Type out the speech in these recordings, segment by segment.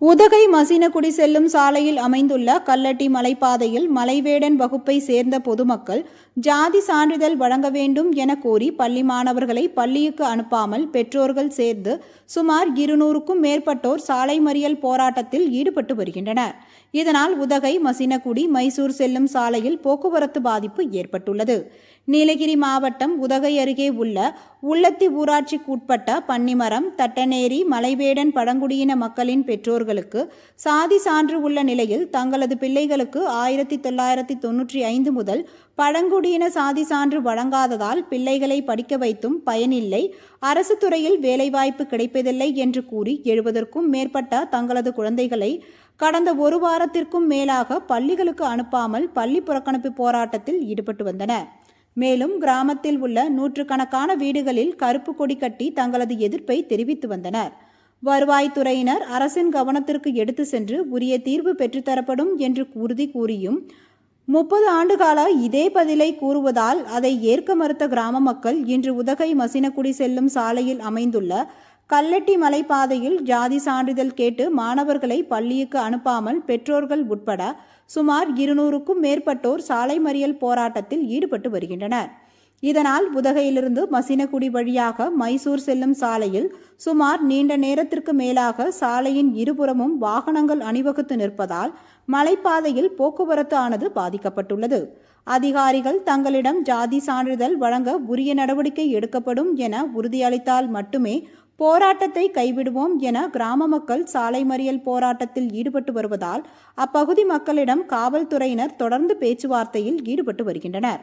உதகை மசினகுடி செல்லும் சாலையில் அமைந்துள்ள கல்லட்டி மலைப்பாதையில் மலைவேடன் வகுப்பை சேர்ந்த பொதுமக்கள் ஜாதி சான்றிதழ் வழங்க வேண்டும் என கோரி பள்ளி மாணவர்களை பள்ளிக்கு அனுப்பாமல் பெற்றோர்கள் சேர்ந்து சுமார் இருநூறுக்கும் மேற்பட்டோர் சாலை மறியல் போராட்டத்தில் ஈடுபட்டு வருகின்றனர். இதனால் உதகை மசினகுடி மைசூர் செல்லும் சாலையில் போக்குவரத்து பாதிப்பு ஏற்பட்டுள்ளது. நீலகிரி மாவட்டம் உதகை அருகே உள்ள உள்ளத்தி ஊராட்சிக்குட்பட்ட பன்னிமரம் தட்டநேரி மலைவேடன் பழங்குடியின மக்களின் பெற்றோர்கள் பெற்றோர்களுக்கு சாதி சான்று உள்ள நிலையில் தங்களது பிள்ளைகளுக்கு ஆயிரத்தி தொள்ளாயிரத்தி தொன்னூற்றி ஐந்து முதல் பழங்குடியின சாதி சான்று வழங்காததால் பிள்ளைகளை படிக்க வைத்தும் பயனில்லை. அரசு துறையில் வேலைவாய்ப்பு கிடைப்பதில்லை என்று கூறி எழுபதற்கும் மேற்பட்ட தங்களது குழந்தைகளை கடந்த ஒரு வாரத்திற்கும் மேலாக பள்ளிகளுக்கு அனுப்பாமல் பள்ளி புறக்கணிப்பு போராட்டத்தில் ஈடுபட்டு வந்தனர் மேலும் கிராமத்தில் உள்ள நூற்றுக்கணக்கான வீடுகளில் கருப்பு கொடி கட்டி தங்களது எதிர்ப்பை தெரிவித்து வந்தனர். வருவாய்த்துறையினர் அரசின் கவனத்திற்கு எடுத்து சென்று உரிய தீர்வு பெற்றுத்தரப்படும் என்று உறுதி கூறியும் முப்பது ஆண்டுகால இதே பதிலை கூறுவதால் அதை ஏற்க மறுத்த கிராம மக்கள் இன்று உதகை மசினக்குடி செல்லும் சாலையில் அமைந்துள்ள கல்லட்டி மலைப்பாதையில் ஜாதி சான்றிதழ் கேட்டு மாணவர்களை பள்ளிக்கு அனுப்பாமல் பெற்றோர்கள் உட்பட சுமார் இருநூறுக்கும் மேற்பட்டோர் சாலை மறியல் போராட்டத்தில் ஈடுபட்டு வருகின்றனர். இதனால் உதகையிலிருந்து மசினகுடி வழியாக மைசூர் செல்லும் சாலையில் சுமார் நீண்ட நேரத்திற்கு மேலாக சாலையின் இருபுறமும் வாகனங்கள் அணிவகுத்து நிற்பதால் மலைப்பாதையில் போக்குவரத்து ஆனது பாதிக்கப்பட்டுள்ளது. அதிகாரிகள் தங்களிடம் ஜாதி சான்றிதழ் வழங்க உரிய நடவடிக்கை எடுக்கப்படும் என உறுதியளித்தால் மட்டுமே போராட்டத்தை கைவிடுவோம் என கிராம மக்கள் சாலை மறியல் போராட்டத்தில் ஈடுபட்டு வருவதால் அப்பகுதி மக்களிடம் காவல்துறையினர் தொடர்ந்து பேச்சுவார்த்தையில் ஈடுபட்டு வருகின்றனர்.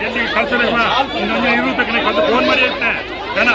ಎಲ್ಲಿ ಕಳ್ಸಲಿಲ್ಲ ಇನ್ನೊಮ್ಮೆ ಇರುತ್ತಕ್ಕೆ ಬಂದು ಫೋನ್ ಮಾಡಿ ಹೇಳ್ತೇನೆ ಜನ